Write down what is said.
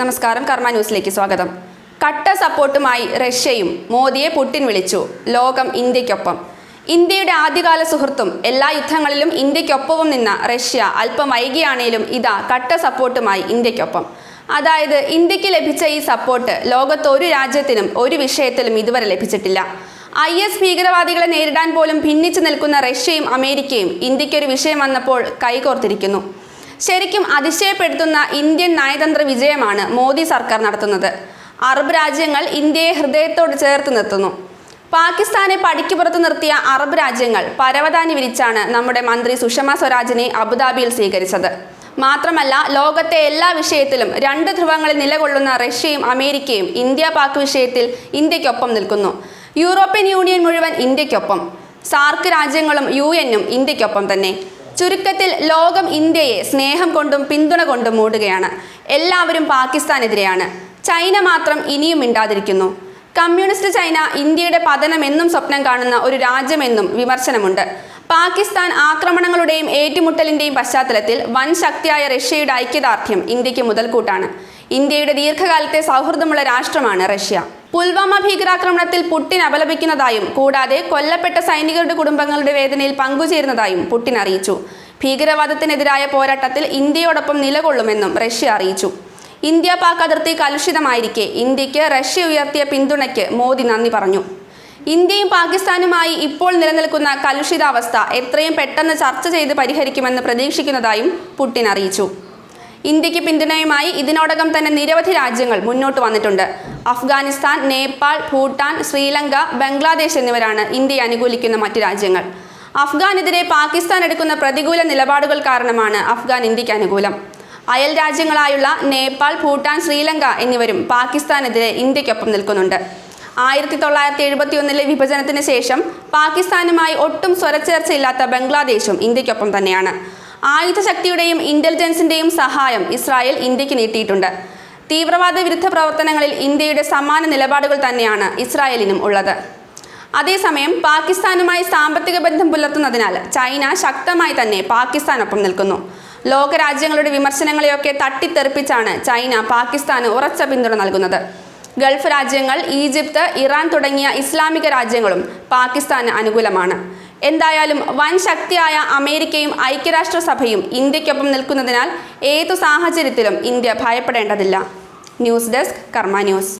നമസ്കാരം കർമ്മ ന്യൂസിലേക്ക് സ്വാഗതം. കട്ട സപ്പോർട്ടുമായി റഷ്യയും മോദിയെ പുടിൻ വിളിച്ചു ലോകം ഇന്ത്യക്കൊപ്പം ഇന്ത്യയുടെ ആദ്യകാല സുഹൃത്തും എല്ലാ യുദ്ധങ്ങളിലും ഇന്ത്യക്കൊപ്പവും നിന്ന റഷ്യ അല്പം വൈകിയാണേലും ഇതാ കട്ട സപ്പോർട്ടുമായി ഇന്ത്യക്കൊപ്പം അതായത് ഇന്ത്യയ്ക്ക് ലഭിച്ച ഈ സപ്പോർട്ട് ലോകത്ത് ഒരു രാജ്യത്തിനും ഒരു വിഷയത്തിലും ഇതുവരെ ലഭിച്ചിട്ടില്ല. ഐ എസ് ഭീകരവാദികളെ നേരിടാൻ പോലും ഭിന്നിച്ചു നിൽക്കുന്ന റഷ്യയും അമേരിക്കയും ഇന്ത്യക്കൊരു വിഷയം വന്നപ്പോൾ കൈകോർത്തിരിക്കുന്നു. ശരിക്കും അതിശയപ്പെടുത്തുന്ന ഇന്ത്യൻ നയതന്ത്ര വിജയമാണ് മോദി സർക്കാർ നടത്തുന്നത്. അറബ് രാജ്യങ്ങൾ ഇന്ത്യയെ ഹൃദയത്തോട് ചേർത്ത് നിർത്തുന്നു. പാകിസ്ഥാനെ പടിക്കുപുറത്ത് നിർത്തിയ അറബ് രാജ്യങ്ങൾ പരവതാനി വിരിച്ചാണ് നമ്മുടെ മന്ത്രി സുഷമ സ്വരാജിനെ അബുദാബിയിൽ സ്വീകരിച്ചത്. മാത്രമല്ല ലോകത്തെ എല്ലാ വിഷയത്തിലും രണ്ട് ധ്രുവങ്ങളിൽ നിലകൊള്ളുന്ന റഷ്യയും അമേരിക്കയും ഇന്ത്യ പാക് വിഷയത്തിൽ ഇന്ത്യക്കൊപ്പം നിൽക്കുന്നു. യൂറോപ്യൻ യൂണിയൻ മുഴുവൻ ഇന്ത്യക്കൊപ്പം സാർക്ക് രാജ്യങ്ങളും യു എന്നും ഇന്ത്യക്കൊപ്പം തന്നെ. ചുരുക്കത്തിൽ ലോകം ഇന്ത്യയെ സ്നേഹം കൊണ്ടും പിന്തുണ കൊണ്ടും മൂടുകയാണ്. എല്ലാവരും പാകിസ്ഥാനെതിരെയാണ്. ചൈന മാത്രം ഇനിയും മിണ്ടാതിരിക്കുന്നു. കമ്മ്യൂണിസ്റ്റ് ചൈന ഇന്ത്യയുടെ പതനം എന്നും സ്വപ്നം കാണുന്ന ഒരു രാജ്യമെന്നും വിമർശനമുണ്ട്. പാകിസ്ഥാൻ ആക്രമണങ്ങളുടെയും ഏറ്റുമുട്ടലിന്റെയും പശ്ചാത്തലത്തിൽ വൻ ശക്തിയായ റഷ്യയുടെ ഐക്യദാർഢ്യം ഇന്ത്യയ്ക്ക് മുതൽക്കൂട്ടാണ്. ഇന്ത്യയുടെ ദീർഘകാലത്തെ സൗഹൃദമുള്ള രാഷ്ട്രമാണ് റഷ്യ. പുൽവാമ ഭീകരാക്രമണത്തിൽ പുട്ടിൻ അപലപിക്കുന്നതായും കൂടാതെ കൊല്ലപ്പെട്ട സൈനികരുടെ കുടുംബങ്ങളുടെ വേദനയിൽ പങ്കുചേരുന്നതായും പുട്ടിൻ അറിയിച്ചു. ഭീകരവാദത്തിനെതിരായ പോരാട്ടത്തിൽ ഇന്ത്യയോടൊപ്പം നിലകൊള്ളുമെന്നും റഷ്യ അറിയിച്ചു. ഇന്ത്യ പാക് അതിർത്തി കലുഷിതമായിരിക്കെ ഇന്ത്യയ്ക്ക് റഷ്യ ഉയർത്തിയ പിന്തുണയ്ക്ക് മോദി നന്ദി പറഞ്ഞു. ഇന്ത്യയും പാകിസ്ഥാനുമായി ഇപ്പോൾ നിലനിൽക്കുന്ന കലുഷിതാവസ്ഥ എത്രയും പെട്ടെന്ന് ചർച്ച ചെയ്ത് പരിഹരിക്കുമെന്ന് പ്രതീക്ഷിക്കുന്നതായും പുട്ടിൻ അറിയിച്ചു. ഇന്ത്യയ്ക്ക് പിന്തുണയുമായി ഇതിനോടകം തന്നെ നിരവധി രാജ്യങ്ങൾ മുന്നോട്ട് വന്നിട്ടുണ്ട്. അഫ്ഗാനിസ്ഥാൻ നേപ്പാൾ ഭൂട്ടാൻ ശ്രീലങ്ക ബംഗ്ലാദേശ് എന്നിവരാണ് ഇന്ത്യയെ അനുകൂലിക്കുന്ന മറ്റ് രാജ്യങ്ങൾ. അഫ്ഗാനെതിരെ പാകിസ്ഥാൻ എടുക്കുന്ന പ്രതികൂല നിലപാടുകൾ കാരണമാണ് അഫ്ഗാൻ ഇന്ത്യയ്ക്ക് അനുകൂലം. അയൽ രാജ്യങ്ങളായുള്ള നേപ്പാൾ ഭൂട്ടാൻ ശ്രീലങ്ക എന്നിവരും പാകിസ്ഥാനെതിരെ ഇന്ത്യക്കൊപ്പം നിൽക്കുന്നുണ്ട്. ആയിരത്തി തൊള്ളായിരത്തി എഴുപത്തി ഒന്നിലെ വിഭജനത്തിന് ശേഷം പാകിസ്ഥാനുമായി ഒട്ടും സ്വരച്ചേർച്ചയില്ലാത്ത ബംഗ്ലാദേശും ഇന്ത്യക്കൊപ്പം തന്നെയാണ്. ആയുധ ശക്തിയുടെയും ഇന്റലിജൻസിന്റെയും സഹായം ഇസ്രായേൽ ഇന്ത്യയ്ക്ക് നീട്ടിയിട്ടുണ്ട്. തീവ്രവാദ വിരുദ്ധ പ്രവർത്തനങ്ങളിൽ ഇന്ത്യയുടെ സമാന നിലപാടുകൾ തന്നെയാണ് ഇസ്രായേലിനും ഉള്ളത്. അതേസമയം പാകിസ്ഥാനുമായി സാമ്പത്തിക ബന്ധം പുലർത്തുന്നതിനാൽ ചൈന ശക്തമായി തന്നെ പാകിസ്ഥാനൊപ്പം നിൽക്കുന്നു. ലോകരാജ്യങ്ങളുടെ വിമർശനങ്ങളെയൊക്കെ തട്ടിത്തെറിപ്പിച്ചാണ് ചൈന പാകിസ്ഥാന് ഉറച്ച പിന്തുണ നൽകുന്നത്. ഗൾഫ് രാജ്യങ്ങൾ ഈജിപ്ത് ഇറാൻ തുടങ്ങിയ ഇസ്ലാമിക രാജ്യങ്ങളും പാകിസ്ഥാന് അനുകൂലമാണ്. എന്തായാലും വൻ ശക്തിയായ അമേരിക്കയും ഐക്യരാഷ്ട്രസഭയും ഇന്ത്യക്കൊപ്പം നിൽക്കുന്നതിനാൽ ഏതു സാഹചര്യത്തിലും ഇന്ത്യ ഭയപ്പെടേണ്ടതില്ല. News desk Karma news.